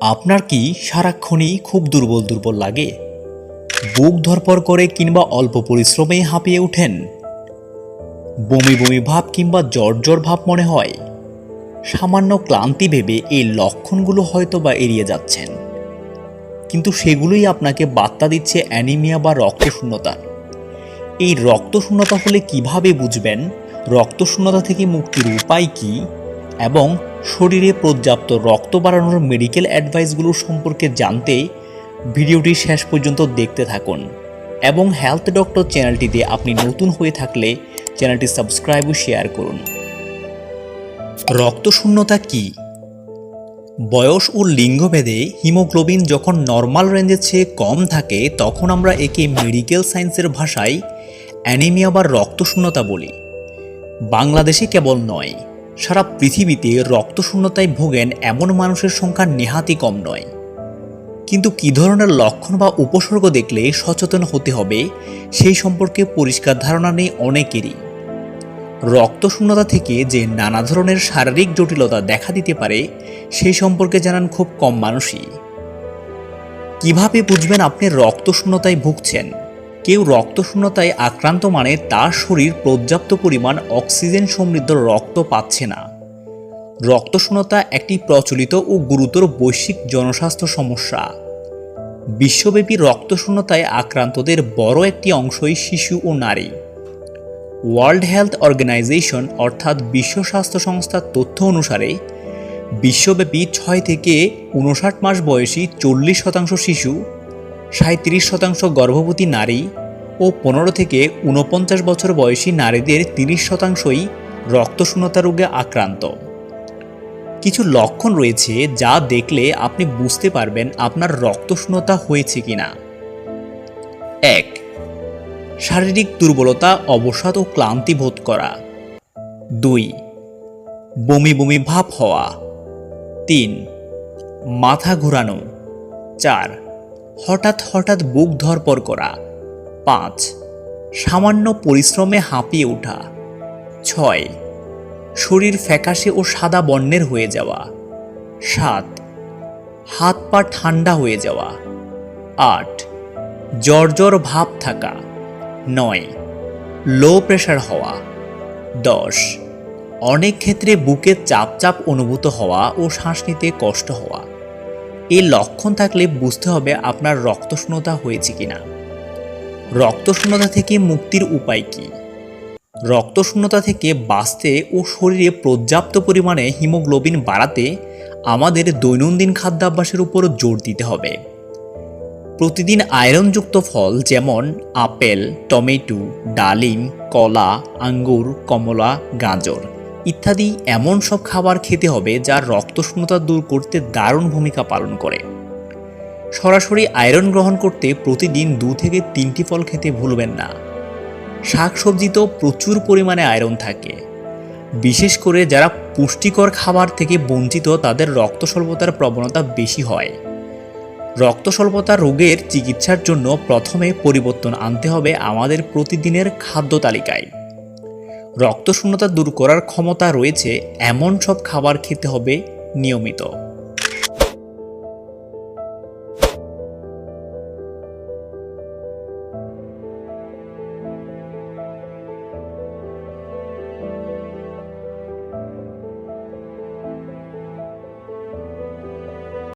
আপনার কি সারাক্ষণই খুব দুর্বল দুর্বল লাগে? বুক ধরপর করে কিংবা অল্প পরিশ্রমে হাঁপিয়ে ওঠেন? বমি বমি ভাব কিংবা জ্বর জ্বর ভাব মনে হয়? সামান্য ক্লান্তি ভেবে এই লক্ষণগুলো হয়তো বা এড়িয়ে যাচ্ছেন। কিন্তু সেগুলোই আপনাকে বার্তা দিচ্ছে অ্যানিমিয়া বা রক্তশূন্যতার এই রক্তশূন্যতা হলে কীভাবে বুঝবেন? রক্তশূন্যতা থেকে মুক্তির উপায় কি? এবং শরীরে পর্যাপ্ত রক্ত বাড়ানোর মেডিকেল অ্যাডভাইসগুলো সম্পর্কে জানতে ভিডিওটি শেষ পর্যন্ত দেখতে থাকুন। এবং হেলথ ডক্টর চ্যানেলটিতে আপনি নতুন হয়ে থাকলে চ্যানেলটি সাবস্ক্রাইব ও শেয়ার করুন। রক্তশূন্যতা কি? বয়স ও লিঙ্গভেদে হিমোগ্লোবিন যখন নর্মাল রেঞ্জের চেয়ে কম থাকে, তখন আমরা একে মেডিকেল সায়েন্সের ভাষায় অ্যানিমিয়া বা রক্তশূন্যতা বলি। বাংলাদেশে কেবল নয় সারা পৃথিবীতে রক্তশূন্যতায় ভোগেন এমন মানুষের সংখ্যা নেহাতি কম নয়। কিন্তু কী ধরনের লক্ষণ বা উপসর্গ দেখলে সচেতন হতে হবে, সেই সম্পর্কে পরিষ্কার ধারণা নেই অনেকেরই। রক্তশূন্যতা থেকে যে নানা ধরনের শারীরিক জটিলতা দেখা দিতে পারে সেই সম্পর্কে জানান খুব কম মানুষই। কীভাবে বুঝবেন আপনি রক্তশূন্যতায় ভুগছেন? কেউ রক্তশূন্যতায় আক্রান্ত মানে তার শরীর পর্যাপ্ত পরিমাণ অক্সিজেন সমৃদ্ধ রক্ত পাচ্ছে না। রক্তশূন্যতা একটি প্রচলিত ও গুরুতর বৈশ্বিক জনস্বাস্থ্য সমস্যা। বিশ্বব্যাপী রক্তশূন্যতায় আক্রান্তদের বড় একটি অংশই শিশু ও নারী। ওয়ার্ল্ড হেলথ অর্গানাইজেশন অর্থাৎ বিশ্ব স্বাস্থ্য সংস্থার তথ্য অনুসারে, বিশ্বব্যাপী ছয় থেকে উনষাট মাস বয়সী চল্লিশ শতাংশ শিশু সাঁত্রিশ শতাংশ গর্ভবতী নারী ও পনেরো থেকে ঊনপঞ্চাশ বছর বয়সী নারীদের তিরিশ শতাংশই রক্তশূন্যতা রোগে আক্রান্ত। কিছু লক্ষণ রয়েছে যা দেখলে আপনি বুঝতে পারবেন আপনার রক্তশূন্যতা হয়েছে কি না এক, শারীরিক দুর্বলতা, অবসাদ ও ক্লান্তি বোধ করা। দুই, বমি বমি ভাব হওয়া। তিন, মাথা ঘোরানো। চার হঠাৎ হঠাৎ বুক ধরপর করা। পাঁচ, সামান্য পরিশ্রমে হাঁপিয়ে ওঠা। ছয়, শরীর ফ্যাকাশে ও সাদা বর্ণের হয়ে যাওয়া। সাত, হাত পা ঠান্ডা হয়ে যাওয়া। আট, জ্বর ভাব থাকা। নয়, লো প্রেশার হওয়া। দশ, অনেক ক্ষেত্রে বুকে চাপ চাপ অনুভূত হওয়া ও শ্বাস নিতে কষ্ট হওয়া। এই লক্ষণ থাকলে বুঝতে হবে আপনার রক্তশূন্যতা হয়েছে কিনা। রক্তশূন্যতা থেকে মুক্তির উপায় কী? রক্তশূন্যতা থেকে বাঁচতে ও শরীরে পর্যাপ্ত পরিমাণে হিমোগ্লোবিন বাড়াতে আমাদের দৈনন্দিন খাদ্যাভ্যাসের উপর জোর দিতে হবে। প্রতিদিন আয়রনযুক্ত ফল যেমন আপেল, টমেটো, ডালিম, কলা, আঙ্গুর, কমলা, গাজর ইত্যাদি এমন সব খাবার খেতে হবে যা রক্তশূন্যতা দূর করতে দারুণ ভূমিকা পালন করে। সরাসরি আয়রন গ্রহণ করতে প্রতিদিন দু থেকে তিনটি ফল খেতে ভুলবেন না। শাকসবজিতেও প্রচুর পরিমাণে আয়রন থাকে। বিশেষ করে যারা পুষ্টিকর খাবার থেকে বঞ্চিত, তাদের রক্ত স্বল্পতার প্রবণতা বেশি হয়। রক্ত স্বল্পতা রোগের চিকিৎসার জন্য প্রথমে পরিবর্তন আনতে হবে আমাদের প্রতিদিনের খাদ্য তালিকায়। রক্তশূন্যতা দূর করার ক্ষমতা রয়েছে এমন সব খাবার খেতে হবে নিয়মিত।